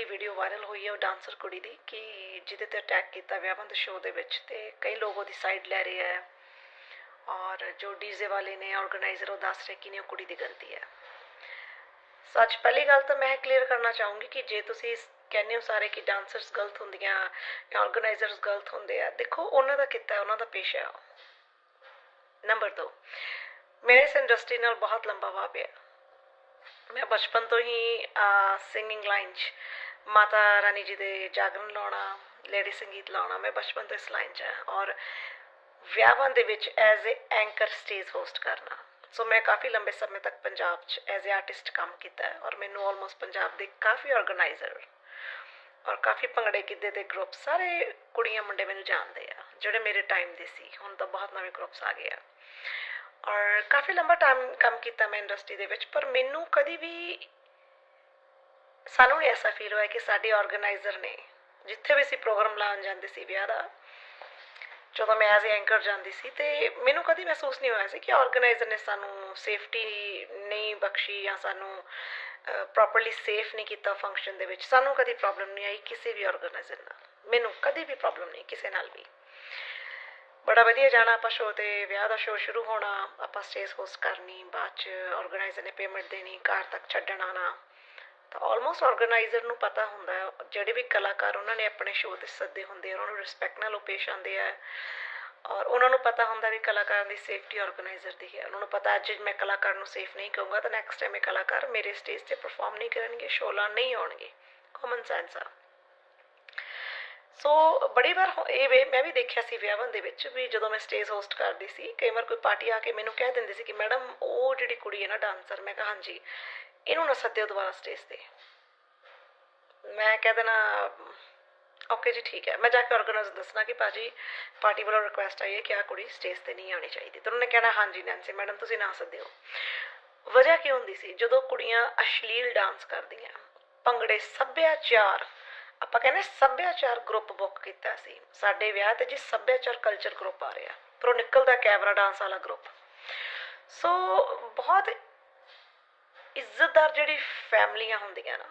ਵੱਡੀ video viral ਹੋਈ ਹੈ ਉਹ ਡਾਂਸਰ ਕੁੜੀ ਦੀ ਕਿ ਜਿਹਦੇ ਤੇ ਅਟੈਕ ਕੀਤਾ ਵਿਆਹਵੰਦ ਸ਼ੋਅ ਦੇ ਵਿੱਚ ਤੇ ਕਈ ਲੋਕ ਉਹਦੀ ਸਾਈਡ ਲੈ ਰਹੇ ਹੈ ਔਰ ਜੋ ਡੀਜ਼ੇ ਵਾਲੇ ਨੇ ਆਰਗੇਨਾਈਜ਼ਰ ਉਹ ਦੱਸ ਰਹੇ ਕਿ ਨਹੀਂ, ਉਹ ਕੁੜੀ ਦੀ ਗਲਤੀ ਹੈ। ਸੱਚ ਪਹਿਲੀ ਗੱਲ ਤਾਂ ਮੈਂ ਕਲੀਅਰ ਕਰਨਾ ਚਾਹੂੰਗੀ ਕਿ ਜੇ ਤੁਸੀਂ ਕਹਿੰਦੇ ਹੋ ਸਾਰੇ ਕਿ ਡਾਂਸਰਸ ਗਲਤ ਹੁੰਦੀਆਂ ਜਾਂ ਆਰਗੇਨਾਈਜ਼ਰਸ ਗਲਤ ਹੁੰਦੇ ਆ, ਦੇਖੋ ਉਹਨਾਂ ਦਾ ਕਿੱਤਾ ਉਹਨਾਂ ਦਾ ਪੇਸ਼ਾ ਹੈ। ਨੰਬਰ 2 ਮੇਰੇ ਇਸ ਇੰਡਸਟਰੀ ਨਾਲ ਬਹੁਤ ਲੰਬਾ ਵਾਹ ਪਿਆ। ਮੈਂ ਬਚਪਨ ਤੋਂ ਹੀ ਸਿੰਗਿੰਗ ਲਾਈਨ 'ਚ ਮਾਤਾ ਰਾਣੀ ਜੀ ਦੇ ਜਾਗਰਣ ਲਾਉਣਾ, ਲੇਡੀ ਸੰਗੀਤ ਲਾਉਣਾ, ਮੈਂ ਬਚਪਨ ਤੋਂ ਇਸ ਲਾਈਨ 'ਚ ਹਾਂ ਔਰ ਵਿਆਹਾਂ ਦੇ ਵਿੱਚ as a anchor stage host ਕਰਨਾ। ਸੋ ਮੈਂ ਕਾਫੀ ਲੰਬੇ ਸਮੇਂ ਤੱਕ ਪੰਜਾਬ 'ਚ ਐਜ਼ ਅ ਆਰਟਿਸਟ ਕੰਮ ਕੀਤਾ ਔਰ ਮੈਨੂੰ ਆਲਮੋਸਟ ਪੰਜਾਬ ਦੇ ਕਾਫੀ ਆਰਗੇਨਾਈਜ਼ਰ ਔਰ ਕਾਫੀ ਭੰਗੜੇ ਗਿੱਧੇ ਦੇ ਗਰੁੱਪ ਸਾਰੇ ਕੁੜੀਆਂ ਮੁੰਡੇ ਮੈਨੂੰ ਜਾਣਦੇ ਆ, ਜਿਹੜੇ ਮੇਰੇ ਟਾਈਮ ਦੇ ਸੀ। ਹੁਣ ਤਾਂ ਬਹੁਤ ਨਵੇਂ ਗਰੁੱਪਸ ਆ ਗਏ ਆ। ਔਰ ਕਾਫੀ ਲੰਬਾ ਟਾਈਮ ਕੰਮ ਕੀਤਾ ਮੈਂ ਇੰਡਸਟਰੀ ਦੇ ਵਿੱਚ, ਪਰ ਮੈਨੂੰ ਕਦੀ ਵੀ ਸਾਨੂੰ ਨਹੀਂ ਐਸਾ ਫੀਲ ਹੋਇਆ ਕਿ ਸਾਡੇ ਆਰਗੇਨਾਈਜ਼ਰ ਨੇ, ਜਿੱਥੇ ਵੀ ਅਸੀਂ ਪ੍ਰੋਗਰਾਮ ਲਾਉਣ ਜਾਂਦੇ ਸੀ ਵਿਆਹ ਦਾ, ਜਦੋਂ ਮੈਂ ਐਜ਼ ਐਂਕਰ ਜਾਂਦੀ ਸੀ ਤੇ ਮੈਨੂੰ ਕਦੀ ਮਹਿਸੂਸ ਨਹੀਂ ਹੋਇਆ ਸੀ ਕਿ ਆਰਗੇਨਾਈਜ਼ਰ ਨੇ ਸਾਨੂੰ ਸੇਫਟੀ ਨਹੀਂ ਬਖਸ਼ੀ ਜਾਂ ਸਾਨੂੰ ਪ੍ਰੋਪਰਲੀ ਸੇਫ ਨਹੀਂ ਕੀਤਾ ਫੰਕਸ਼ਨ ਦੇ ਵਿੱਚ। ਸਾਨੂੰ ਕਦੀ ਪ੍ਰੋਬਲਮ ਨਹੀਂ ਆਈ ਕਿਸੇ ਵੀ ਆਰਗੇਨਾਈਜ਼ਰ ਨਾਲ। ਮੈਨੂੰ ਕਦੀ ਵੀ ਪ੍ਰੋਬਲਮ ਨਹੀਂ, ਕਿਸੇ ਨਾਲ ਵੀ। ਬੜਾ ਵਧੀਆ ਜਾਣਾ ਆਪਾਂ ਸ਼ੋਅ ਤੇ, ਵਿਆਹ ਦਾ ਸ਼ੋਅ ਸ਼ੁਰੂ ਹੋਣਾ, ਆਪਾਂ ਸਟੇਜ ਹੋਸਟ ਕਰਨੀ, ਬਾਅਦ ਚ ਆਰਗੇਨਾਈਜ਼ਰ ਨੇ ਪੇਮੈਂਟ ਦੇਣੀ ਘਰ ਤੱਕ ਛੱਡਣ ਆਉਣਾ। ਤਾਂ ਆਲਮੋਸਟ ਆਰਗੇਨਾਈਜ਼ਰ ਨੂੰ ਪਤਾ ਹੁੰਦਾ ਹੈ, ਜਿਹੜੇ ਵੀ ਕਲਾਕਾਰ ਉਹਨਾਂ ਨੇ ਆਪਣੇ ਸ਼ੋਅ ਤੇ ਸੱਦੇ ਹੁੰਦੇ ਆ, ਉਹਨਾਂ ਨੂੰ ਰਿਸਪੈਕਟ ਨਾਲ ਉਹ ਪੇਸ਼ ਆਉਂਦੇ ਆ। ਔਰ ਉਹਨਾਂ ਨੂੰ ਪਤਾ ਹੁੰਦਾ ਵੀ ਕਲਾਕਾਰ ਦੀ ਸੇਫਟੀ ਆਰਗੇਨਾਈਜ਼ਰ ਦੀ ਹੈ। ਉਹਨਾਂ ਨੂੰ ਪਤਾ ਅੱਜ ਮੈਂ ਕਲਾਕਾਰ ਨੂੰ ਸੇਫ ਨਹੀਂ ਕਹੂੰਗਾ, ਤਾਂ ਨੈਕਸਟ ਟਾਈਮ ਇਹ ਕਲਾਕਾਰ ਮੇਰੇ ਸਟੇਜ ਤੇ ਪਰਫਾਰਮ ਨਹੀਂ ਕਰਨਗੇ ਸ਼ੋਅ ਲਾਉਣ ਨਹੀਂ ਆਉਣਗੇ। ਕਾਮਨ ਸੈਂਸ ਆ। ਸੋ ਬੜੀ ਵਾਰ ਇਹ ਵੇ ਮੈਂ ਵੀ ਦੇਖਿਆ ਸੀ ਵਿਆਹਾਂ ਦੇ ਵਿੱਚ ਵੀ ਜਦੋਂ ਮੈਂ ਸਟੇਜ ਹੋਸਟ ਕਰਦੀ ਸੀ, ਕਈ ਵਾਰ ਕੋਈ ਪਾਰਟੀ ਆ ਕੇ ਮੈਨੂੰ ਕਹਿ ਦਿੰਦੀ ਸੀ ਕਿ, ਮੈਡਮ, ਉਹ ਜਿਹੜੀ ਕੁੜੀ ਹੈ ਨਾ ਡਾਂਸਰ ਮੈਂ ਕਿਹਾ, ਹਾਂਜੀ। ਇਹਨੂੰ ਨਾ ਸੱਦਿਓ ਦੁਬਾਰਾ ਸਟੇਜ ਤੇ। ਮੈਂ ਕਹਿ ਦੇਣਾ ਓਕੇ ਜੀ, ਠੀਕ ਹੈ। ਮੈਂ ਜਾ ਕੇ ਆਰਗੇਨਾਈਜ਼ਰ ਦੱਸਣਾ ਕਿ ਭਾਜੀ ਪਾਰਟੀ ਵੱਲੋਂ ਰਿਕੁਐਸਟ ਆਈ ਹੈ ਕਿ ਆ ਕੁੜੀ ਸਟੇਜ ਤੇ ਨਹੀਂ ਆਉਣੀ ਚਾਹੀਦੀ। ਤੇ ਉਹਨੇ ਕਹਿਣਾ, ਹਾਂਜੀ ਨੈਂਸੀ ਮੈਡਮ ਤੁਸੀਂ ਨਾ ਸੱਦਿਓ। ਵਜ੍ਹਾ ਕੀ ਹੁੰਦੀ ਸੀ? ਜਦੋਂ ਕੁੜੀਆਂ ਅਸ਼ਲੀਲ ਡਾਂਸ ਕਰਦੀਆਂ, ਭੰਗੜੇ ਸੱਭਿਆਚਾਰ, ਆਪਾਂ ਕਹਿੰਦੇ ਸੱਭਿਆਚਾਰ ਗਰੁੱਪ ਬੁੱਕ ਕੀਤਾ ਸੀ। ਸਾਡੇ ਵਿਆਹ ਤੇ ਜੀ ਸੱਭਿਆਚਾਰ ਕਲਚਰ ਗਰੁੱਪ ਆ ਰਿਹਾ। ਪਰ ਉਹ ਨਿਕਲਦਾ ਕੈਮਰਾ ਡਾਂਸ ਵਾਲਾ ਗਰੁੱਪ ਸੋ ਬਹੁਤ ਇੱਜ਼ਤਦਾਰ ਜਿਹੜੀ ਫੈਮਲੀਆਂ ਹੁੰਦੀਆਂ ਨਾ,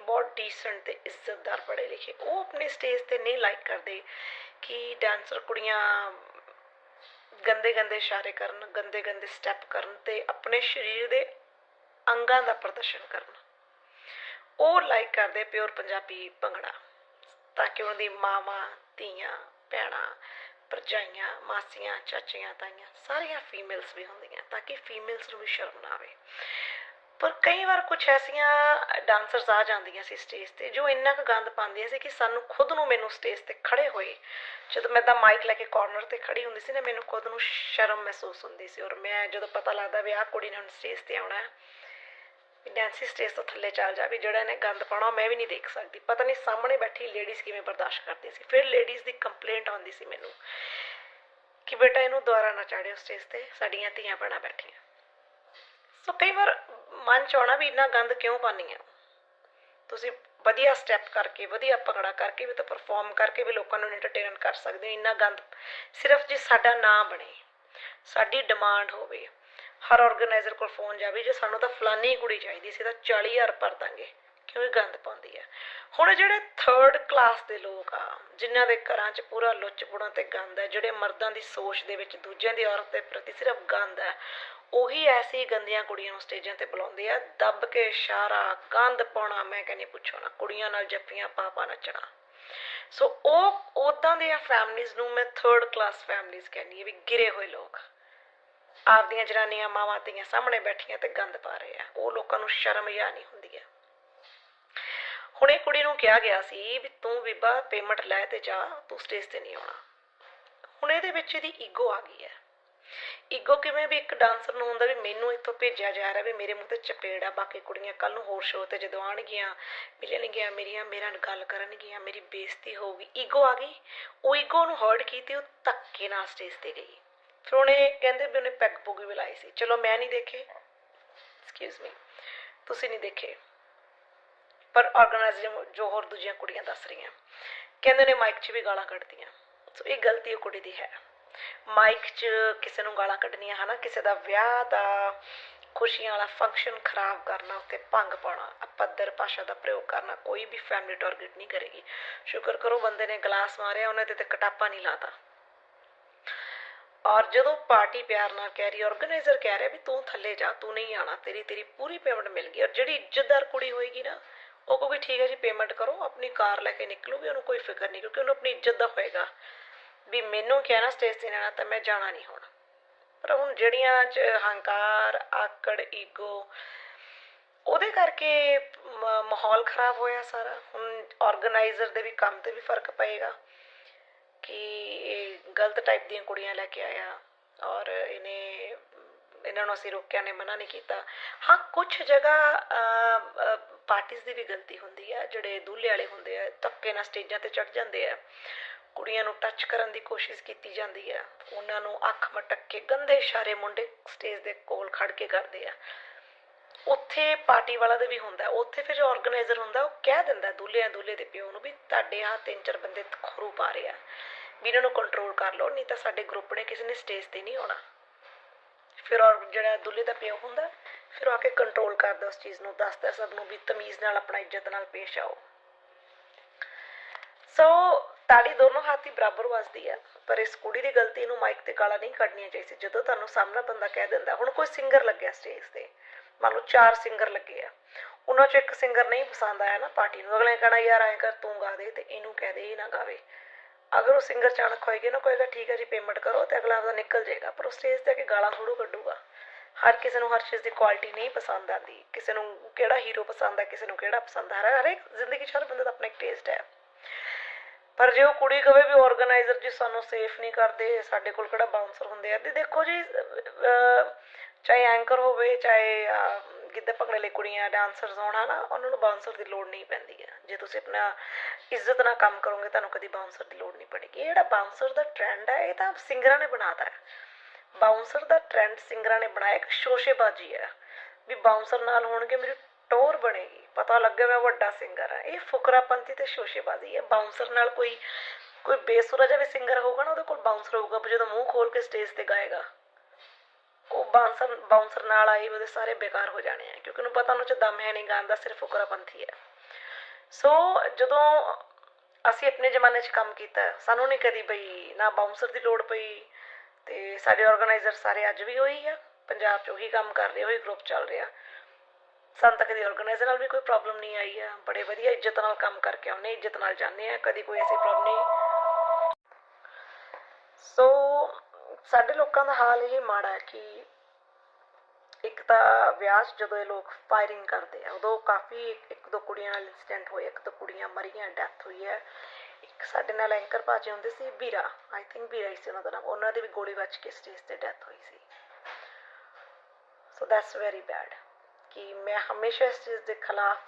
ਬਹੁਤ ਡੀਸੈਂਟ ਤੇ ਇੱਜ਼ਤਦਾਰ ਪੜ੍ਹੇ ਲਿਖੇ, ਉਹ ਆਪਣੇ ਸਟੇਜ ਤੇ ਨਹੀਂ ਲਾਈਕ ਕਰਦੇ ਕਿ ਡਾਂਸਰ ਕੁੜੀਆਂ ਗੰਦੇ ਗੰਦੇ ਇਸ਼ਾਰੇ ਕਰਨ, ਗੰਦੇ ਗੰਦੇ ਸਟੈਪ ਕਰਨ ਤੇ ਆਪਣੇ ਸਰੀਰ ਦੇ ਅੰਗਾਂ ਦਾ ਪ੍ਰਦਰਸ਼ਨ ਕਰਨ। ਉਹ ਲਾਈਕ ਕਰਦੇ ਪਿਓਰ ਪੰਜਾਬੀ ਭੰਗੜਾ, ਤਾਂ ਕਿ ਉਹਨਾਂ ਦੀ ਮਾਵਾਂ, ਧੀਆਂ, ਭੈਣਾਂ, ਭਰਜਾਈਆਂ, ਮਾਸੀਆਂ, ਚਾਚੀਆਂ, ਤਾਈਆਂ ਸਾਰੀਆਂ ਫੀਮੇਲਸ ਵੀ ਹੁੰਦੀਆਂ, ਤਾਂ ਕਿ ਫੀਮੇਲਸ ਨੂੰ ਵੀ ਸ਼ਰਮ ਨਾ ਆਵੇ। ਪਰ ਕਈ ਵਾਰ ਕੁਝ ਐਸੀਆਂ ਡਾਂਸਰਸ ਆ ਜਾਂਦੀਆਂ ਸੀ ਸਟੇਜ ਤੇ ਜੋ ਇੰਨਾ ਕੁ ਗੰਦ ਪਾਉਂਦੀਆਂ ਸੀ ਕਿ ਸਾਨੂੰ ਖੁਦ ਨੂੰ ਮੈਨੂੰ ਸਟੇਜ ਤੇ ਖੜੇ ਹੋਏ। ਜਦੋਂ ਮੈਂ ਤਾਂ ਮਾਈਕ ਲੈ ਕੇ ਕਾਰਨਰ ਤੇ ਖੜੀ ਹੁੰਦੀ ਸੀ ਨਾ, ਮੈਨੂੰ ਖੁਦ ਨੂੰ ਸ਼ਰਮ ਮਹਿਸੂਸ ਹੁੰਦੀ ਸੀ। ਔਰ ਮੈਂ ਜਦੋਂ ਪਤਾ ਲੱਗਦਾ ਵੀ ਆਹ ਕੁੜੀ ਨੇ ਹੁਣ ਸਟੇਜ ਤੇ ਆਉਣਾ ਹੈ, ਵੀ ਡਾਂਸੀ ਸਟੇਜ ਤੋਂ ਥੱਲੇ ਚੱਲ ਜਾ, ਵੀ ਜਿਹੜਾ ਇਹਨੇ ਗੰਦ ਪਾਉਣਾ, ਉਹ ਮੈਂ ਵੀ ਨਹੀਂ ਦੇਖ ਸਕਦੀ। ਪਤਾ ਨਹੀਂ ਸਾਹਮਣੇ ਬੈਠੀ ਲੇਡੀਜ਼ ਕਿਵੇਂ ਬਰਦਾਸ਼ਤ ਕਰਦੀ ਸੀ। ਫਿਰ ਲੇਡੀਜ਼ ਦੀ ਕੰਪਲੇਂਟ ਆਉਂਦੀ ਸੀ ਮੈਨੂੰ ਕਿ ਬੇਟਾ ਇਹਨੂੰ ਦੁਆਰਾ ਨਾ ਚਾੜਿਓ ਸਟੇਜ ਤੇ, ਸਾਡੀਆਂ ਧੀਆਂ ਭੈਣਾਂ ਬੈਠੀਆਂ। ਸੋ ਕਈ ਵਾਰ ਮਨ ਚ ਆਉਣਾ ਵੀ ਇੰਨਾ ਗੰਦ ਕਿਉਂ ਪਾਉਂਦੀ ਆ? ਤੁਸੀਂ ਵਧੀਆ ਸਟੈਪ ਕਰਕੇ, ਵਧੀਆ ਭੰਗੜਾ ਕਰਕੇ ਵੀ ਤਾਂ ਪਰਫਾਰਮ ਕਰਕੇ ਵੀ ਲੋਕਾਂ ਨੂੰ ਐਂਟਰਟੇਨ ਕਰ ਸਕਦੇ ਹੋ, ਇੰਨਾ ਗੰਦ। ਸਿਰਫ ਜੇ ਸਾਡਾ ਨਾਮ ਬਣੇ, ਸਾਡੀ ਡਿਮਾਂਡ ਹੋਵੇ, ਹਰ ਆਰਗੇਨਾਈਜ਼ਰ ਕੋਲ ਫੋਨ ਜਾਵੇ, ਜੇ ਸਾਨੂੰ ਤਾਂ ਫਲਾਨੀ ਕੁੜੀ ਚਾਹੀਦੀ ਸੀ, ਤਾਂ 40000 ਭਰ ਦਾਂਗੇ, ਕਿਉਂ ਗੰਦ ਪਾਉਂਦੀ ਹੈ ਹੁਣ ਜਿਹੜੇ ਥਰਡ ਕਲਾਸ ਦੇ ਲੋਕ ਆ, ਜਿਨ੍ਹਾਂ ਦੇ ਘਰਾਂ 'ਚ ਪੂਰਾ ਲੁੱਚ ਪੁਣਾ ਤੇ ਗੰਦ ਹੈ ਜਿਹੜੇ ਮਰਦਾਂ ਦੀ ਸੋਚ ਦੇ ਵਿੱਚ ਦੂਜਿਆਂ ਦੀ ਔਰਤ ਦੇ ਪ੍ਰਤੀ ਸਿਰਫ ਗੰਦ ਹੈ ਉਹੀ ਐਸੀ ਗੰਦੀਆਂ ਕੁੜੀਆਂ ਨੂੰ ਸਟੇਜਾਂ ਤੇ ਬੁਲਾਉਂਦੇ ਆ, ਦੱਬ ਕੇ ਇਸ਼ਾਰਾ, ਗੰਦ ਪਾਉਣਾ, ਮੈਂ ਕਹਿੰਦੀ ਪੁੱਛੋ ਨਾ, ਕੁੜੀਆਂ ਨਾਲ ਜੱਫੀਆਂ ਪਾ ਪਾ ਨੱਚਣਾ। ਸੋ ਉਹ ਉਦਾਂ ਦੀਆਂ ਫੈਮਲੀਆਂ ਨੂੰ ਮੈਂ ਥਰਡ ਕਲਾਸ ਫੈਮਲੀਆਂ ਕਹਿੰਦੀ ਆ ਵੀ ਗਿਰੇ ਹੋਏ ਲੋਕ। ਆਪਦੀਆਂ ਜਨਾਨੀਆਂ ਮਾਵਾਂ ਤੀਆਂ ਸਾਹਮਣੇ ਬੈਠੀਆਂ ਤੇ ਗੰਦ ਪਾ ਰਹੇ ਆ। ਉਹ ਲੋਕਾਂ ਨੂੰ ਸ਼ਰਮ ਜਾਂ ਨਹੀਂ ਹੁੰਦੀ ਹੈ ਹੁਣ ਇਹ ਕੁੜੀ ਨੂੰ ਕਿਹਾ ਗਿਆ ਸੀ ਵੀ ਤੂੰ ਬੀਬਾ ਪੇਮੈਂਟ ਲੈ ਤੇ ਜਾ, ਤੂੰ ਸਟੇਜ ਤੇ ਨਹੀਂ ਆਉਣਾ। ਹੁਣ ਇਹਦੇ ਵਿੱਚ ਇਹਦੀ ਈਗੋ ਆ ਗਈ ਹੈ। ਈਗੋ ਕਿਵੇਂ ਵੀ ਇੱਕ ਡਾਂਸਰ ਨੂੰ ਹੁੰਦਾ ਵੀ ਮੈਨੂੰ ਇੱਥੋਂ ਭੇਜਿਆ ਜਾ ਰਿਹਾ ਵੀ ਮੇਰੇ ਮੂੰਹ ਤੇ ਚਪੇੜ ਬਾਕੀ ਕੁੜੀਆਂ ਕੱਲ ਨੂੰ ਹੋਰ ਸ਼ੋਅ ਤੇ ਜਦੋਂ ਆਣਗੀਆਂ ਮਿਲਣਗੀਆਂ, ਮੇਰੀਆਂ, ਮੇਰਾ ਗੱਲ ਕਰਨਗੀਆਂ, ਮੇਰੀ ਬੇਇੱਜ਼ਤੀ ਹੋਊਗੀ। ਈਗੋ ਆ ਗਈ। ਉਹ ਈਗੋ ਨੂੰ ਹਰਟ ਕੀਤੀ, ਉਹ ਧੱਕੇ ਨਾਲ ਸਟੇਜ ਤੇ ਗਈ। ਫਿਰ ਉਹਨੇ ਕਹਿੰਦੇ ਵੀ ਉਹਨੇ ਪੈਗ ਪੁਗ ਵੀ ਲਾਈ ਸੀ। ਚਲੋ ਮੈਂ ਨਹੀਂ ਦੇਖੇ। ਐਕਸਕਿਊਜ਼ ਮੀ ਤੁਸੀਂ ਨਹੀਂ ਦੇਖੇ। ਪਰ ਆਰਗੇਨਾਈਜ਼ਰ ਜੋ ਹੋਰ ਦੂਜੀਆਂ ਕੁੜੀਆਂ ਦੱਸ ਰਹੀਆਂ। ਕਹਿੰਦੇ ਨੇ ਮਾਈਕ 'ਚ ਵੀ ਗਾਲਾਂ ਕੱਢਦੀਆਂ ਸੋ ਇਹ ਗਲਤੀ ਉਹ ਕੁੜੀ ਦੀ ਹੈ। ਮਾਈਕ 'ਚ ਕਿਸੇ ਨੂੰ ਗਾਲਾਂ ਕੱਢਣੀਆਂ, ਹਨਾ? ਕਿਸੇ ਦਾ ਵਿਆਹ ਦਾ, ਖੁਸ਼ੀਆਂ ਵਾਲਾ ਫੰਕਸ਼ਨ ਖਰਾਬ ਕਰਨਾ, ਉੱਤੇ ਭੰਗ ਪਾਉਣਾ ਅਪੱਦਰ ਭਾਸ਼ਾ ਦਾ ਪ੍ਰਯੋਗ ਕਰਨਾ, ਕੋਈ ਵੀ ਫੈਮਿਲੀ ਟਾਰਗੇਟ ਨਹੀਂ ਕਰੇਗੀ। ਸ਼ੁਕਰ ਕਰੋ ਬੰਦੇ ਨੇ ਗਲਾਸ ਮਾਰਿਆ, ਉਹਨੇ ਤੇ ਤੇ ਕਟਾਪਾ ਨਹੀਂ ਲਾਤਾ। ਔਰ ਜਦੋਂ ਪਾਰਟੀ ਪਿਆਰ ਨਾਲ ਕਹਿ ਰਹੀ ਆਰਗੇਨਾਈਜ਼ਰ ਕਹਿ ਰਿਹਾ ਵੀ ਤੂੰ ਥੱਲੇ ਜਾ, ਤੂੰ ਨਹੀਂ ਆਣਾ ਤੇਰੀ ਤੇਰੀ ਪੂਰੀ ਪੇਮੈਂਟ ਮਿਲ ਗਈ। ਔਰ ਜਿਹੜੀ ਇੱਜ਼ਤਦਾਰ ਕੁੜੀ ਹੋਏਗੀ ਨਾ, ਉਹ ਕਹੂਗੀ, ਠੀਕ ਹੈ ਜੀ ਪੇਮੈਂਟ ਕਰੋ, ਆਪਣੀ ਕਾਰ ਲੈ ਕੇ ਨਿਕਲੋ ਵੀ ਉਹਨੂੰ ਕੋਈ ਫਿਕਰ ਨਹੀਂ, ਕਿਉਂਕਿ ਉਹਨੂੰ ਆਪਣੀ ਇੱਜ਼ਤ ਦਾ ਹੋਏਗਾ। ਵੀ ਮੈਨੂੰ ਕਿਹਾ ਨਾ ਸਟੇਜ ਤੇ ਜਾਣਾ ਤਾਂ ਮੈਂ ਜਾਣਾ ਨਹੀਂ ਹੁਣ। ਪਰ ਹੁਣ ਜਿਹੜੀਆਂ ਚ ਹੰਕਾਰ ਆਕੜ, ਈਗੋ ਉਹਦੇ ਕਰਕੇ ਮਾਹੌਲ ਖਰਾਬ ਹੋਇਆ ਸਾਰਾ। ਹੁਣ ਆਰਗੇਨਾਈਜ਼ਰ ਦੇ ਵੀ ਕੰਮ ਤੇ ਵੀ ਫ਼ਰਕ ਪਏਗਾ ਕਿ ਇਹ ਗਲਤ ਟਾਈਪ ਦੀਆਂ ਕੁੜੀਆਂ ਲੈ ਕੇ ਆਇਆ ਔਰ ਇਹਨੇ, ਇਹਨਾਂ ਨੂੰ ਅਸੀਂ ਰੋਕਿਆ ਨੇ, ਮਨਾ ਨਹੀਂ ਕੀਤਾ। ਹਾਂ ਕੁਝ ਜਗ੍ਹਾ ਪਾਰਟੀਆਂ ਦੀ ਵੀ ਗਲਤੀ ਹੁੰਦੀ ਆ, ਜਿਹੜੇ ਦੂਲੇ ਵਾਲੇ ਹੁੰਦੇ ਆ, ਧੱਕੇ ਨਾਲ ਸਟੇਜਾਂ ਤੇ ਚੜ ਜਾਂਦੇ ਆ। ਕੁੜੀਆਂ ਨੂੰ ਟੱਚ ਕਰਨ ਦੀ ਕੋਸ਼ਿਸ਼ ਕੀਤੀ ਜਾਂਦੀ ਹੈ ਉਹਨਾਂ ਨੂੰ ਅੱਖ ਮਟਕ ਕੇ ਗੰਦੇ ਇਸ਼ਾਰੇ ਮੁੰਡੇ ਸਟੇਜ ਦੇ ਕੋਲ ਖੜ ਕੇ ਕਰਦੇ ਆ। ਉੱਥੇ ਪਾਰਟੀ ਵਾਲਾ ਦੇ ਵੀ ਹੁੰਦਾ, ਉੱਥੇ ਫਿਰ ਜੋ ਆਰਗੇਨਾਈਜ਼ਰ ਹੁੰਦਾ, ਉਹ ਕਹਿ ਦਿੰਦਾ ਦੁੱਲਿਆਂ ਦੁੱਲੇ ਦੇ ਪਿਓ ਨੂੰ ਵੀ ਤੁਹਾਡੇ ਆ ਤਿੰਨ ਚਾਰ ਬੰਦੇ ਖਰੂ ਪਾ ਰਹੇ ਆ। ਵੀ ਇਹਨਾਂ ਨੂੰ ਕੰਟਰੋਲ ਕਰ ਲਓ, ਨਹੀਂ ਤਾਂ ਸਾਡੇ ਗਰੁੱਪ ਨੇ ਕਿਸੇ ਨੇ ਸਟੇਜ ਤੇ ਨਹੀਂ ਆਉਣਾ। ਫਿਰ ਔਰ ਜਿਹੜਾ ਦੁੱਲੇ ਦਾ ਪਿਓ ਹੁੰਦਾ, ਫਿਰ ਆ ਕੇ ਕੰਟਰੋਲ ਕਰਦਾ ਉਸ ਚੀਜ਼ ਨੂੰ, ਦੱਸਦਾ ਸਭ ਨੂੰ ਵੀ ਤਮੀਜ਼ ਨਾਲ ਆਪਣਾ ਇੱਜ਼ਤ ਨਾਲ ਪੇਸ਼ ਆਓ। ਸੋ ਤਾੜੀ ਦੋਨੋਂ ਹੱਥ ਹੀ ਬਰਾਬਰ ਵੱਜਦੀ ਆ, ਪਰ ਇਸ ਕੁੜੀ ਦੀ ਗਲਤੀ ਨੂੰ ਮਾਈਕ ਤੇ ਗਾਲਾਂ ਨਹੀਂ ਕੱਢਣੀਆਂ ਚਾਹੀਦੀ ਜਦੋਂ ਤੁਹਾਨੂੰ ਸਾਹਮਣਾ ਬੰਦਾ ਕਹਿ ਦਿੰਦਾ, ਹੁਣ ਕੋਈ ਸਿੰਗਰ ਲੱਗਿਆ ਸਟੇਜ ਤੇ। ਮੰਨ ਲਓ ਚਾਰ ਸਿੰਗਰ ਲੱਗੇ ਆ। ਉਹਨਾਂ ਚੋਂ ਇੱਕ ਸਿੰਗਰ ਨਹੀਂ ਪਸੰਦ ਆਇਆ ਨਾ ਪਾਰਟੀ ਨੂੰ। ਅਗਲੇ ਨੇ ਯਾਰ ਐਂ ਕਰ, ਤੂੰ ਗਾ ਦੇ ਤੇ ਇਹਨੂੰ ਕਹਿ ਦੇ, ਇਹ ਨਾ ਗਾਵੇ। ਅਗਰ ਉਹ ਸਿੰਗਰ ਚਾਣਕ ਹੋਏਗੀ ਨਾ, ਕਹੇਗਾ, ਠੀਕ ਹੈ ਜੀ ਪੇਮੈਂਟ ਕਰੋ ਤੇ ਅਗਲਾ ਆਪਦਾ ਨਿਕਲ ਜਾਏਗਾ। ਪਰ ਉਹ ਸਟੇਜ ਤੇ ਆ ਕੇ ਗਾਲਾਂ ਥੋੜੂ ਕੱਢੂਗਾ। ਹਰ ਕਿਸੇ ਨੂੰ ਹਰ ਚੀਜ਼ ਦੀ ਕੁਆਲਿਟੀ ਨਹੀਂ ਪਸੰਦ ਆਉਂਦੀ। ਕਿਸੇ ਨੂੰ ਕਿਹੜਾ ਹੀਰੋ ਪਸੰਦ ਹੈ ਕਿਸੇ ਨੂੰ ਕਿਹੜਾ ਪਸੰਦ ਆ। ਹਰ ਹਰੇਕ ਜ਼ਿੰਦਗੀ 'ਚ ਹਰ ਬੰਦੇ ਦਾ ਆਪਣਾ ਇੱਕ ਟੇਸਟ ਹੈ ਪਰ ਜੇ ਉਹ ਕੁੜੀ ਕਵੇ ਵੀ ਆਰਗੇਨਾਈਜ਼ਰ ਜੀ ਸਾਨੂੰ ਸੇਫ ਨਹੀਂ ਕਰਦੇ ਸਾਡੇ ਕੋਲ ਕਿਹੜਾ ਬਾਉਂਸਰ ਹੁੰਦੇ ਆ ਤੇ ਦੇਖੋ ਜੀ ਚਾਹੇ ਐਂਕਰ ਹੋਵੇ ਚਾਹੇ ਅਹ, ਭੰਗੜੇ ਲਈ ਕੁੜੀਆਂ ਡਾਂਸਰਸ ਹੋਣ ਹਨਾ ਉਹਨਾਂ ਨੂੰ ਬਾਉਂਸਰ ਦੀ ਲੋੜ ਨਹੀਂ ਪੈਂਦੀ ਹੈ ਜੇ ਤੁਸੀਂ ਆਪਣਾ ਇੱਜ਼ਤ ਨਾਲ ਕੰਮ ਕਰੋਗੇ ਤੁਹਾਨੂੰ ਕਦੀ ਬਾਉਂਸਰ ਦੀ ਲੋੜ ਨਹੀਂ ਪੜੇਗੀ। ਇਹ ਜਿਹੜਾ ਬਾਉਂਸਰ ਦਾ ਟ੍ਰੈਂਡ ਹੈ ਇਹ ਤਾਂ ਸਿੰਗਰਾਂ ਨੇ ਬਣਾਤਾ ਹੈ। ਬਾਉਂਸਰ ਦਾ ਟ੍ਰੈਂਡ ਸਿੰਗਰਾਂ ਨੇ ਬਣਾਇਆ ਇੱਕ ਸ਼ੋਸ਼ੇਬਾਜ਼ੀ ਹੈ ਵੀ ਬਾਉਂਸਰ ਨਾਲ ਹੋਣਗੇ ਮੇਰੀ ਟੋਰ ਬਣੇਗੀ, ਪਤਾ ਲੱਗੇ ਮੈਂ ਵੱਡਾ ਸਿੰਗਰ ਹਾਂ। ਇਹ ਫੁਕਰਾਪੰਤੀ ਤੇ ਸ਼ੋਸ਼ੇਬਾਜ਼ੀ ਹੈ। ਬਾਉਂਸਰ ਨਾਲ ਕੋਈ ਕੋਈ ਬੇਸੁਰਾ ਜਿਹਾ ਵੀ ਸਿੰਗਰ ਹੋਊਗਾ ਨਾ, ਉਹਦੇ ਕੋਲ ਬਾਉਂਸਰ ਹੋਊਗਾ ਪਰ ਜਦੋਂ ਮੂੰਹ ਖੋਲ ਕੇ ਸਟੇਜ ਤੇ ਗਾਏਗਾ। ਉਹ ਬਾਉਂਸਰ ਬਾਉਂਸਰ ਨਾਲ ਆਏ ਉਹਦੇ ਸਾਰੇ ਬੇਕਾਰ ਹੋ ਜਾਣੇ ਆ, ਕਿਉਂਕਿ ਉਹਨੂੰ ਪਤਾ ਉਹਨੂੰ ਚ ਦਮ ਹੈ ਨਹੀਂ ਗਾਣ ਸਿਰਫ ਫੁਕਰਾਪੰਥੀ ਹੈ। ਸੋ ਜਦੋਂ ਅਸੀਂ ਆਪਣੇ ਜ਼ਮਾਨੇ 'ਚ ਕੰਮ ਕੀਤਾ, ਸਾਨੂੰ ਨਹੀਂ ਕਦੀ ਬਈ ਨਾ ਬਾਉਂਸਰ ਦੀ ਲੋੜ ਪਈ, ਤੇ ਸਾਡੇ ਆਰਗੇਨਾਈਜ਼ਰ ਸਾਰੇ ਅੱਜ ਵੀ ਉਹੀ ਆ, ਪੰਜਾਬ 'ਚ ਉਹੀ ਕੰਮ ਕਰ ਰਹੇ, ਉਹੀ ਗਰੁੱਪ ਚੱਲ ਰਿਹਾ। ਸਾਨੂੰ ਤਾਂ ਕਦੀ ਆਰਗੇਨਾਈਜ਼ਰ ਨਾਲ ਵੀ ਕੋਈ ਪ੍ਰੋਬਲਮ ਨਹੀਂ ਆਈ ਆ। ਬੜੇ ਵਧੀਆ ਇੱਜ਼ਤ ਨਾਲ ਕੰਮ ਕਰਕੇ ਆਉਂਦੇ, ਇੱਜ਼ਤ ਨਾਲ ਜਾਂਦੇ ਆ। ਕਦੀ ਕੋਈ ਐਸੀ ਪ੍ਰੋਬਲਮ ਨਹੀਂ। ਸੋ ਸਾਡੇ ਲੋਕਾਂ ਦਾ ਹਾਲ ਇਹ ਮਾੜਾ ਕਿ ਇੱਕ ਤਾਂ ਵਿਆਹ ਜਦੋਂ ਇਹ ਲੋਕ ਫਾਇਰਿੰਗ ਕਰਦੇ ਆ, ਉਦੋਂ ਕਾਫੀ ਇੱਕ ਦੋ ਕੁੜੀਆਂ ਨਾਲ ਇਨਸੀਡੈਂਟ ਹੋਏ, ਇੱਕ ਦੋ ਕੁੜੀਆਂ ਮਰੀਆਂ ਡੈਥ ਹੋਈ ਹੈ। ਇੱਕ ਸਾਡੇ ਨਾਲ ਐਂਕਰ ਭਾਜੀ ਹੁੰਦੇ ਸੀ, ਵੀਰਾ। ਆਈ ਥਿੰਕ ਵੀਰਾ ਹੀ ਸੀ ਉਹਨਾਂ ਦਾ ਨਾਮ। ਉਹਨਾਂ ਦੀ ਵੀ ਗੋਲੀ ਵੱਜ ਕੇ ਸਟੇਜ ਤੇ ਡੈਥ ਹੋਈ ਸੀ। ਸੋ ਦੈਟਸ ਵੈਰੀ ਬੈਡ ਕਿ ਮੈਂ ਹਮੇਸ਼ਾ ਇਸ ਚੀਜ਼ ਦੇ ਖਿਲਾਫ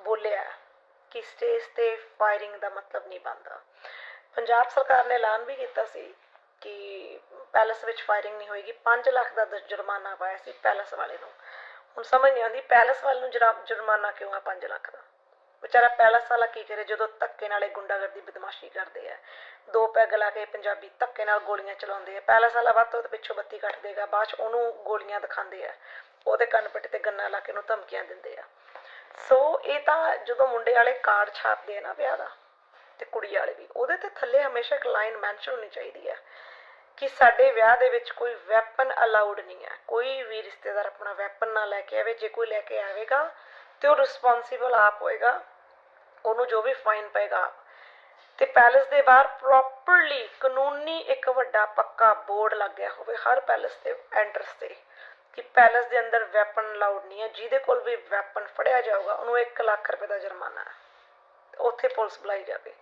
ਬੋਲਿਆ ਕਿ ਸਟੇਜ ਤੇ ਫਾਇਰਿੰਗ ਦਾ ਮਤਲਬ ਨਹੀਂ ਬਣਦਾ। ਪੰਜਾਬ ਸਰਕਾਰ ਨੇ ਐਲਾਨ ਵੀ ਕੀਤਾ ਸੀ ਕਿ ਪੈਲਸ ਵਿੱਚ ਫਾਇਰਿੰਗ ਨਹੀਂ ਹੋਏਗੀ। 5 ਲੱਖ ਦਾ ਦ- ਜੁਰਮਾਨਾ ਪਾਇਆ ਸੀ ਪੈਲਸ ਵਾਲੇ ਨੂੰ। ਹੁਣ ਸਮਝ ਨਹੀਂ ਆਉਂਦੀ ਪੈਲਸ ਵਾਲੇ ਨੂੰ ਜੁਰਮਾਨਾ ਕਿਉਂ ਆ 5 ਲੱਖ ਦਾ? ਵਿਚਾਰਾ ਪੈਲਸ ਵਾਲਾ ਕੀ ਕਰੇ ਜਦੋਂ ਧੱਕੇ ਨਾਲੇ ਗੁੰਡਾਗਰਦੀ, ਬਦਮਾਸ਼ੀ ਕਰਦੇ ਆ। ਦੋ ਪੈਗ ਲਾ ਕੇ ਪੰਜਾਬੀ ਧੱਕੇ ਨਾਲ ਗੋਲੀਆਂ ਚਲਾਉਂਦੇ ਆ। ਪੈਲਸ ਵਾਲਾ ਵੱਧ ਤੋਂ ਵੱਧ ਪਿੱਛੋਂ ਬੱਤੀ ਕੱਟ ਦੇਗਾ, ਬਾਅਦ ਚ ਉਹਨੂੰ ਗੋਲੀਆਂ ਦਿਖਾਉਂਦੇ ਆ। ਉਹਦੇ ਕੰਨ ਪੱਟ ਤੇ ਗੰਨਾ ਲਾ ਕੇ ਉਹਨੂੰ ਧਮਕੀਆਂ ਦਿੰਦੇ ਆ। ਸੋ ਇਹ ਤਾਂ ਜਦੋਂ ਮੁੰਡੇ ਵਾਲੇ ਕਾਰਡ ਛਾਪਦੇ ਆ ਨਾ ਵਿਆਹ ਦਾ, ਤੇ ਕੁੜੀ ਵਾਲੇ ਵੀ, ਉਹਦੇ ਤੇ ਥੱਲੇ ਹਮੇਸ਼ਾ ਇੱਕ ਲਾਈਨ ਮੈਂਸ਼ਨ ਹੋਣੀ ਚਾਹੀਦੀ ਹੈ ਕਿ ਸਾਡੇ ਵਿਆਹ ਦੇ ਵਿੱਚ ਕੋਈ ਵੈਪਨ ਅਲਾਉਡ ਨਹੀਂ ਹੈ ਕੋਈ ਵੀ ਰਿਸ਼ਤੇਦਾਰ ਆਪਣਾ ਵੈਪਨ ਨਾ ਲੈ ਕੇ ਆਵੇ, ਜੇ ਕੋਈ ਲੈ ਕੇ ਆਵੇਗਾ ਤੇ ਉਹ ਰਿਸਪੌਂਸੀਬਲ ਆਪ ਹੋਏਗਾ, ਉਹਨੂੰ ਜੋ ਵੀ ਫਾਈਨ ਪਏਗਾ ਤੇ ਪੈਲਸ ਦੇ ਬਾਹਰ ਪ੍ਰੋਪਰਲੀ ਕਾਨੂੰਨੀ ਇੱਕ ਵੱਡਾ ਪੱਕਾ ਬੋਰਡ ਲੱਗਿਆ ਹੋਵੇ, ਹਰ ਪੈਲਸ ਦੇ ਐਂਟਰਸ ਤੇ। ਕਿ ਪੈਲਸ ਦੇ ਅੰਦਰ ਵੈਪਨ ਅਲਾਉਡ ਨਹੀਂ ਹੈ, ਜਿਹਦੇ ਕੋਲ ਵੀ ਵੈਪਨ ਫੜਿਆ ਜਾਊਗਾ, ਉਹਨੂੰ 1 ਲੱਖ ਰੁਪਏ ਦਾ ਜੁਰਮਾਨਾ ਹੈ। ਉੱਥੇ ਪੁਲਿਸ ਬੁਲਾਈ ਜਾਵੇ।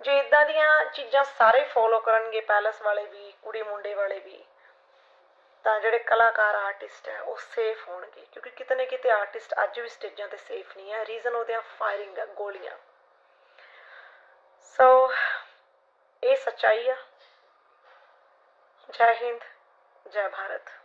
ਜੇ ਇਦਾਂ ਦੀਆਂ ਚੀਜ਼ਾਂ ਸਾਰੇ ਫੋਲੋ ਕਰਨਗੇ, ਪੈਲਸ ਵਾਲੇ ਵੀ, ਕੁੜੀ ਮੁੰਡੇ ਵਾਲੇ ਵੀ, ਤਾਂ ਜਿਹੜੇ ਕਲਾਕਾਰ ਆਰਟਿਸਟ ਹੈ, ਉਹ ਸੇਫ ਹੋਣਗੇ। ਕਿਉਂਕਿ ਕਿਤੇ ਨਾ ਕਿਤੇ ਆਰਟਿਸਟ ਅੱਜ ਵੀ ਸਟੇਜਾਂ ਤੇ ਸੇਫ ਨਹੀਂ ਹੈ। ਰੀਜ਼ਨ ਉਹਦੇ ਆ ਫਾਇਰਿੰਗ ਆ, ਗੋਲੀਆਂ। ਸੋ ਇਹ ਸੱਚਾਈ ਆ। ਜੈ ਹਿੰਦ, ਜੈ ਭਾਰਤ।